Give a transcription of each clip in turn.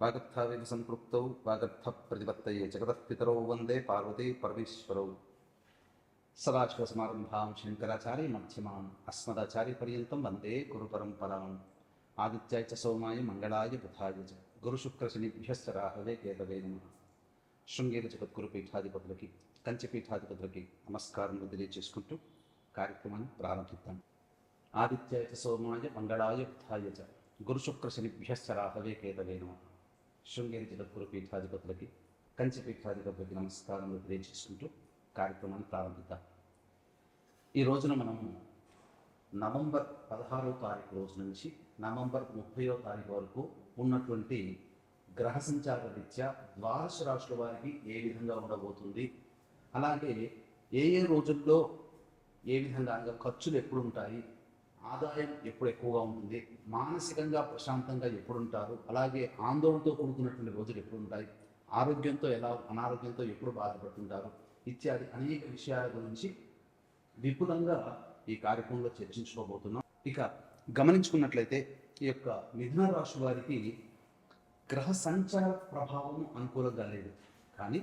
వాగర్థావేవ సంపృక్తౌ వాగర్థ ప్రతిపత్తయే జగతఃపితరౌ వందే పార్వతీ పరమేశ్వరౌ సదాశివసమారంభాం శంకరాచార్య మధ్యమాం అస్మదాచార్య పర్యంతం వందే గురు పరంపరాం ఆదిత్యాయ చ సోమాయ మంగళాయ బుధాయ చ గురుశుక్రశనిభ్యశ్చ రాహవే కేతవే నమ శృంగేర జగద్గురు పీఠాధిపతులకి కంచపీఠాధిపతులకి నమస్కారం తెలియజేసుకుంటూ కార్యక్రమాన్ని ప్రారంభిద్దాం। ఆదిత్యాయ చ సోమాయ మంగళాయ బుధాయ చ గురుశుక్రశనిభ్యశ్చ రాహవే కేతవే నమ శృంగేరి జిల్లా పీఠాధిపతులకి కంచి పీఠాధిపతులకి నమస్కారం తెలియజేసుకుంటూ కార్యక్రమాన్ని ప్రారంభిద్దాం. ఈ రోజున మనము నవంబర్ పదహారో తారీఖు రోజు నుంచి నవంబర్ ముప్పయో తారీఖు వరకు ఉన్నటువంటి గ్రహ సంచార రీత్యా ద్వాదశ రాశుల వారికి ఏ విధంగా ఉండబోతుంది? అలాగే ఏ ఏ రోజుల్లో ఏ విధంగా అనగా ఖర్చులు ఎప్పుడు ఉంటాయి ఆదాయం ఎప్పుడు ఎక్కువగా ఉంటుంది మానసికంగా ప్రశాంతంగా ఎప్పుడు ఉంటారు అలాగే ఆందోళనతో కూడుకున్నటువంటి రోజులు ఎప్పుడు ఉంటాయి ఆరోగ్యంతో ఎలా అనారోగ్యంతో ఎప్పుడు బాధపడుతుంటారు ఇత్యాది అనేక విషయాల గురించి విపులంగా ఈ కార్యక్రమంలో చర్చించుకోబోతున్నాం. ఇక గమనించుకున్నట్లయితే ఈ యొక్క మిథున రాశి వారికి గ్రహ సంచార ప్రభావం అనుకూలంగా లేదు కానీ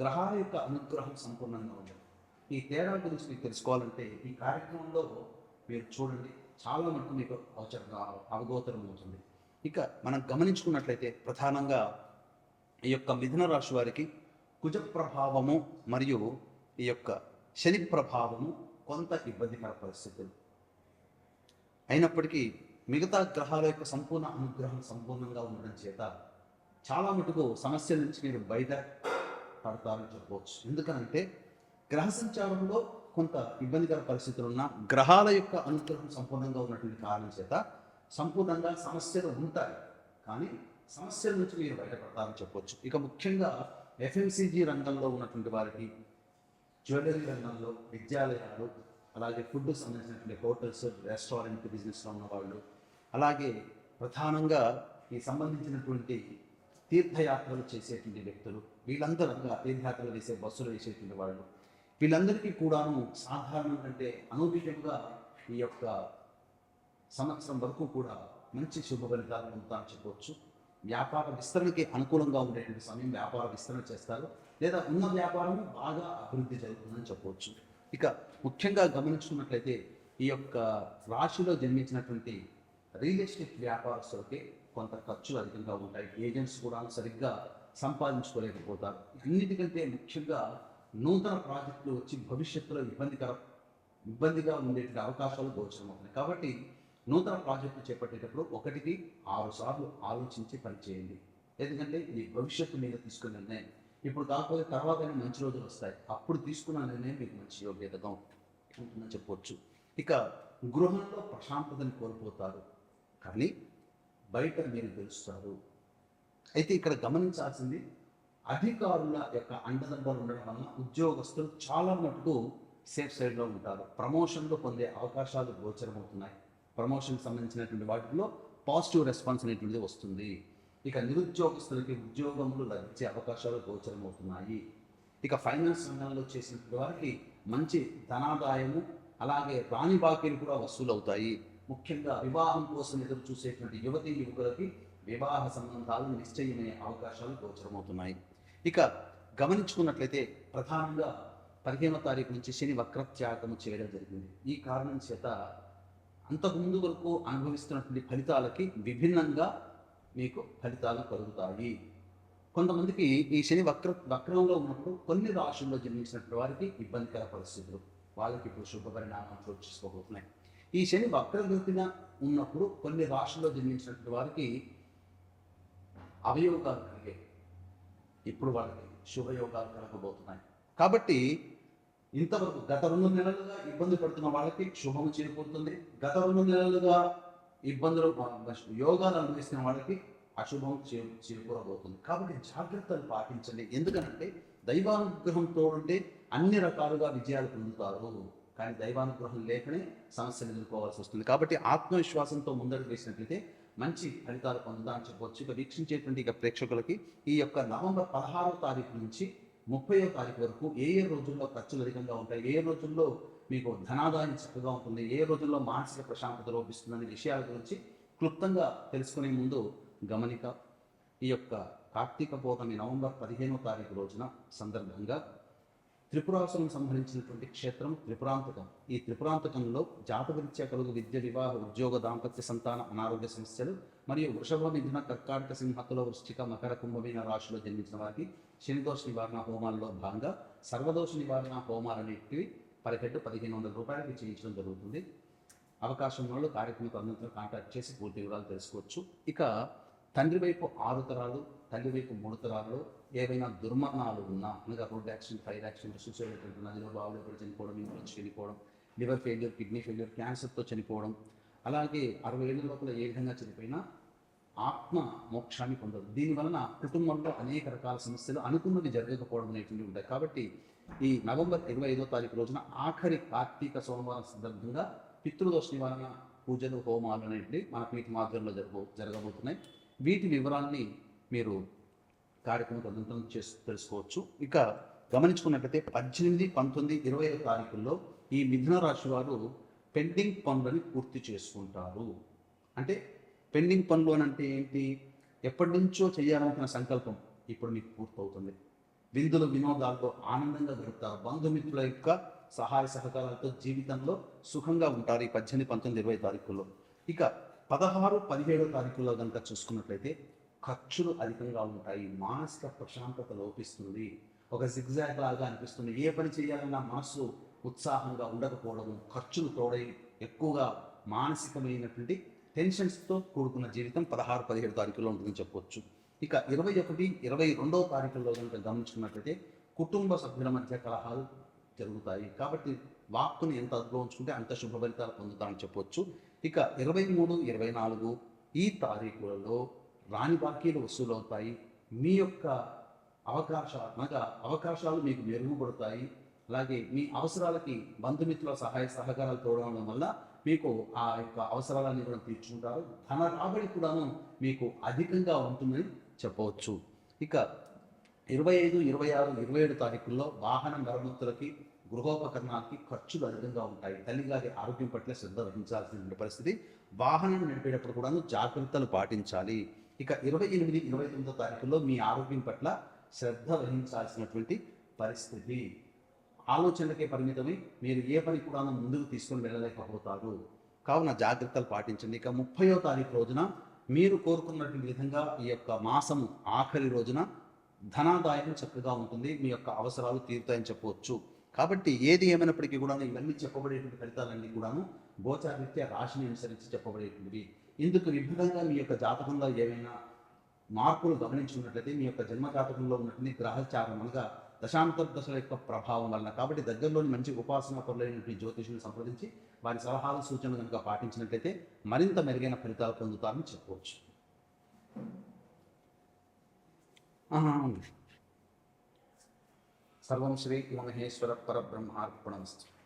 గ్రహాల యొక్క అనుగ్రహం సంపూర్ణంగా ఉంది. ఈ తేడా గురించి మీకు తెలుసుకోవాలంటే ఈ కార్యక్రమంలో మీరు చూడండి. చాలా మటుకు మీకు అవసరంగా అవగోచరం అవుతుంది. ఇక మనం గమనించుకున్నట్లయితే ప్రధానంగా ఈ యొక్క మిథున రాశి వారికి కుజ ప్రభావము మరియు ఈ యొక్క శని ప్రభావము కొంత ఇబ్బందికర పరిస్థితులు. అయినప్పటికీ మిగతా గ్రహాల యొక్క సంపూర్ణ అనుగ్రహం సంపూర్ణంగా ఉండడం చేత చాలా మటుకు సమస్యల నుంచి మీరు బయట పడతారని చెప్పవచ్చు. ఎందుకనంటే గ్రహ సంచారంలో కొంత ఇబ్బందికర పరిస్థితులు ఉన్న గ్రహాల యొక్క అనుగ్రహం సంపూర్ణంగా ఉన్నటువంటి కారణం చేత సంపూర్ణంగా సమస్యలు ఉంటాయి. కానీ సమస్యల నుంచి మీరు బయటపడతారని చెప్పవచ్చు ఇక ముఖ్యంగా ఎఫ్ఎంసీజీ రంగంలో ఉన్నటువంటి వారికి జ్యువెలరీ రంగంలో విద్యాలయాలు అలాగే ఫుడ్ సంబంధించినటువంటి హోటల్స్ రెస్టారెంట్ బిజినెస్లో ఉన్నవాళ్ళు అలాగే ప్రధానంగా ఈ సంబంధించినటువంటి తీర్థయాత్రలు చేసేటువంటి వ్యక్తులు వీళ్ళందరూ తీర్థయాత్రలు వేసే బస్సులు వేసేటువంటి వాళ్ళు వీళ్ళందరికీ కూడాను సాధారణం కంటే అనూహ్యంగా ఈ యొక్క సంవత్సరం వరకు కూడా మంచి శుభ ఫలితాలు పొందుతారని చెప్పవచ్చు. వ్యాపార విస్తరణకి అనుకూలంగా ఉండేటువంటి సమయం వ్యాపార విస్తరణ చేస్తారు. లేదా ఉన్న వ్యాపారం బాగా అభివృద్ధి జరుగుతుందని చెప్పవచ్చు. ఇక ముఖ్యంగా గమనించుకున్నట్లయితే ఈ యొక్క రాశిలో జన్మించినటువంటి రియల్ ఎస్టేట్ వ్యాపారస్తులకి కొంత ఖర్చులు అధికంగా ఉంటాయి. ఏజెంట్స్ కూడా సరిగ్గా సంపాదించుకోలేకపోతారు. అన్నిటికంటే ముఖ్యంగా నూతన ప్రాజెక్టులు వచ్చి భవిష్యత్తులో ఇబ్బందికర ఇబ్బందిగా ఉండేటువంటి అవకాశాలు గోచరమవుతున్నాయి కాబట్టి నూతన ప్రాజెక్టులు చేపట్టేటప్పుడు ఒకటికి ఆరు సార్లు ఆలోచించి పనిచేయండి ఎందుకంటే ఇది భవిష్యత్తు మీద తీసుకున్న నిర్ణయం. ఇప్పుడు కాకపోతే తర్వాత మంచి రోజులు వస్తాయి. అప్పుడు తీసుకున్న నిర్ణయం మీకు మంచి యోగ్యతగా ఉంటుందని చెప్పవచ్చు ఇక గృహంలో ప్రశాంతతని కోల్పోతారు. కానీ బయట మీరు గెలుస్తారు. అయితే ఇక్కడ గమనించాల్సింది అధికారుల యొక్క అండదండలు ఉండడం వలన ఉద్యోగస్తులు చాలా మటుకు సేఫ్ సైడ్లో ఉంటారు. ప్రమోషన్లు పొందే అవకాశాలు గోచరమవుతున్నాయి. ప్రమోషన్ సంబంధించినటువంటి వాటిలో పాజిటివ్ రెస్పాన్స్ అనేటువంటిది వస్తుంది. ఇక నిరుద్యోగస్తులకి ఉద్యోగములు లభించే అవకాశాలు గోచరమవుతున్నాయి. ఇక ఫైనాన్స్ రంగంలో చేసినటువంటి వారికి మంచి ధనాదాయము అలాగే రాణి బాకీలు కూడా వసూలు అవుతాయి ముఖ్యంగా వివాహం కోసం ఎదురు చూసేటువంటి యువతీ యువకులకి వివాహ సంబంధాలు నిశ్చయమయ్యే అవకాశాలు గోచరమవుతున్నాయి. ఇక గమనించుకున్నట్లయితే ప్రధానంగా పదిహేనో తారీఖు నుంచి శని వక్రత్యాగము చేయడం జరిగింది. ఈ కారణం చేత అంతకుముందు వరకు అనుభవిస్తున్నటువంటి ఫలితాలకి విభిన్నంగా మీకు ఫలితాలు కలుగుతాయి. కొంతమందికి ఈ శని వక్ర వక్రంలో ఉన్నప్పుడు కొన్ని రాష్ట్రంలో జన్మించినటువంటి వారికి ఇబ్బందికర పరిస్థితులు. వాళ్ళకి ఇప్పుడు శుభ పరిణామాలు చోటు చేసుకోబోతున్నాయి ఈ శని వక్రగతిన ఉన్నప్పుడు కొన్ని రాష్ట్రంలో జన్మించినటువంటి వారికి అవయోగాలు కలిగే ఇప్పుడు వాళ్ళకి శుభయోగాలు కలగబోతున్నాయి. కాబట్టి ఇంతవరకు గత రెండు నెలలుగా ఇబ్బంది పడుతున్న వాళ్ళకి శుభం చేకూరుతుంది. గత రెండు నెలలుగా ఇబ్బందులు యోగాలు అనుభవిస్తున్న వాళ్ళకి అశుభం చే చేకూరబోతుంది. కాబట్టి జాగ్రత్తలు పాటించండి. ఎందుకనంటే దైవానుగ్రహంతో ఉంటే అన్ని రకాలుగా విజయాలు పొందుతారు. కానీ దైవానుగ్రహం లేకనే సమస్యలు ఎదుర్కోవాల్సి వస్తుంది. కాబట్టి ఆత్మవిశ్వాసంతో ముందడుగు వేసినట్లయితే మంచి ఫలితాలు పొందుతామని చెప్పవచ్చు. ఇక వీక్షించేటువంటి ఇక ప్రేక్షకులకి ఈ యొక్క నవంబర్ పదహారో తారీఖు నుంచి ముప్పయో తారీఖు వరకు ఏ ఏ రోజుల్లో ఖర్చులు అధికంగా ఉంటాయి? ఏ రోజుల్లో మీకు ధనాదాయం చక్కగా ఉంటుంది? ఏ రోజుల్లో మానసిక ప్రశాంతత లోపిస్తుందనే విషయాల గురించి క్లుప్తంగా తెలుసుకునే ముందు గమనిక. ఈ యొక్క కార్తీక పౌర్ణమి నవంబర్ పదిహేనో తారీఖు రోజున సందర్భంగా త్రిపురాసులను సంహరించినటువంటి క్షేత్రం త్రిపురాంతకం. ఈ త్రిపురాంతకంలో జాతకరీత్యా కలుగు విద్య వివాహ ఉద్యోగ దాంపత్య సంతాన అనారోగ్య సమస్యలు మరియు వృషభ మిథున కర్కాటక సింహతుల వృష్టిక మకర కుంభమైన రాశిలో జన్మించిన వారికి శనిదోష నివారణ హోమాల్లో భాగంగా సర్వదోష నివారణ హోమాలు అనేటివి పర్ హెడ్ పదిహేను వందల రూపాయలకి చేయించడం జరుగుతుంది. అవకాశం వాళ్ళు కార్యక్రమం అందరితో కాంటాక్ట్ చేసి పూర్తి వివరాలు తెలుసుకోవచ్చు. ఇక తండ్రి వైపు ఆరు తరాలు తల్లి వైపు మూడు ఏవైనా దుర్మరణాలు ఉన్నా అనగా road accident fire accident suicide attempt నదిలో బావులో పడి చనిపోవడం ఇంట్లో చనిపోవడం లివర్ ఫెయిల్యూర్ కిడ్నీ ఫెయిల్యూర్ క్యాన్సర్తో చనిపోవడం అలాగే అరవై ఏళ్ళ లోపల ఏ విధంగా చనిపోయినా ఆత్మ మోక్షాన్ని పొందదు. దీనివలన కుటుంబంలో అనేక రకాల సమస్యలు అనుకున్నది జరగకపోవడం అనేటువంటివి ఉంటాయి. కాబట్టి ఈ నవంబర్ ఇరవై ఐదో తారీఖు రోజున ఆఖరి కార్తీక సోమవారం సందర్భంగా పితృదోష నివారణ పూజలు హోమాలు అనేటివి మన పీఠ మాధ్యమంలో జరగబో జరగబోతున్నాయి. వీటి వివరాల్ని మీరు కార్యక్రమం తదనంతరం చేసి తెలుసుకోవచ్చు. ఇక గమనించుకున్నట్లయితే పద్దెనిమిది పంతొమ్మిది ఇరవై ఐదు తారీఖుల్లో ఈ మిథున రాశి వారు పెండింగ్ పనులని పూర్తి చేసుకుంటారు. అంటే పెండింగ్ పనులు అని అంటే ఏంటి? ఎప్పటి నుంచో చేయాలనుకున్న సంకల్పం ఇప్పుడు మీకు పూర్తవుతుంది. విందులు వినోదాలతో ఆనందంగా గడుపుతారు. బంధుమిత్రుల యొక్క సహాయ సహకారాలతో జీవితంలో సుఖంగా ఉంటారు ఈ పద్దెనిమిది పంతొమ్మిది ఇరవై తారీఖుల్లో. ఇక పదహారు పదిహేడో తారీఖుల్లో కనుక చూసుకున్నట్లయితే ఖర్చులు అధికంగా ఉంటాయి మానసిక ప్రశాంతత లోపిస్తుంది ఒక జిగ్జాగ్ లాగా అనిపిస్తుంది. ఏ పని చేయాలన్నా మనసు ఉత్సాహంగా ఉండకపోవడము ఖర్చులు తోడై ఎక్కువగా మానసికమైనటువంటి టెన్షన్స్తో కూడుకున్న జీవితం పదహారు పదిహేడు తారీఖుల్లో ఉంటుందని చెప్పవచ్చు ఇక ఇరవై ఒకటి ఇరవై రెండవ తారీఖుల్లో కనుక గమనించుకున్నట్లయితే కుటుంబ సభ్యుల మధ్య కలహాలు జరుగుతాయి. కాబట్టి వాక్కుని ఎంత అదుపులో ఉంచుకుంటే అంత శుభ ఫలితాలు పొందుతామని చెప్పవచ్చు ఇక ఇరవై మూడు ఇరవై నాలుగు ఈ తారీఖులలో రాని బాకీలు వసూలవుతాయి. మీ యొక్క అవకాశాలు అనగా అవకాశాలు మీకు మెరుగుపడతాయి. అలాగే మీ అవసరాలకి బంధుమిత్రుల సహాయ సహకారాలు తోడవడం వల్ల మీకు ఆ యొక్క అవసరాలన్నీ కూడా తీర్చుకుంటారు. ధన రాబడి కూడాను మీకు అధికంగా ఉంటుందని చెప్పవచ్చు. ఇక ఇరవై ఐదు ఇరవై ఆరు ఇరవై ఏడు తారీఖుల్లో వాహన మరమ్మతులకి గృహోపకరణాలకి ఖర్చులు అధికంగా ఉంటాయి. తల్లిగారి ఆరోగ్యం పట్ల శ్రద్ధ వహించాల్సిన పరిస్థితి. వాహనం నడిపేటప్పుడు కూడాను జాగ్రత్తలు పాటించాలి. ఇక ఇరవై ఎనిమిది ఇరవై తొమ్మిదో తారీఖుల్లో మీ ఆరోగ్యం పట్ల శ్రద్ధ వహించాల్సినటువంటి పరిస్థితి. ఆలోచనలకే పరిమితమై మీరు ఏ పని కూడా ముందుకు తీసుకొని వెళ్ళలేకపోతారు. కావున జాగ్రత్తలు పాటించండి. ఇక ముప్పయో తారీఖు రోజున మీరు కోరుకున్నటువంటి విధంగా ఈ యొక్క మాసము ఆఖరి రోజున ధనాదాయం చక్కగా ఉంటుంది. మీ యొక్క అవసరాలు తీరుతాయని చెప్పవచ్చు. కాబట్టి ఏది ఏమైనప్పటికీ కూడా ఇవన్నీ చెప్పబడేటువంటి ఫలితాలన్నీ కూడాను గోచారీత్యా రాశిని అనుసరించి చెప్పబడేటువంటివి. ఇందుకు విభిన్నంగా మీ యొక్క జాతకంలో ఏమైనా మార్పులు గమనించుకున్నట్లయితే మీ యొక్క జన్మ జాతకంలో ఉన్నటువంటి గ్రహచారం అనగా దశాంతర దశల యొక్క ప్రభావం వలన కాబట్టి దగ్గరలోని మంచి ఉపాసన పరులైనటువంటి జ్యోతిషులను సంప్రదించి వారి సలహాలు సూచనలు కనుక పాటించినట్లయితే మరింత మెరుగైన ఫలితాలు పొందుతారని చెప్పవచ్చు. సర్వం శ్రీ మహేశ్వర పరబ్రహ్మార్పణమస్తు.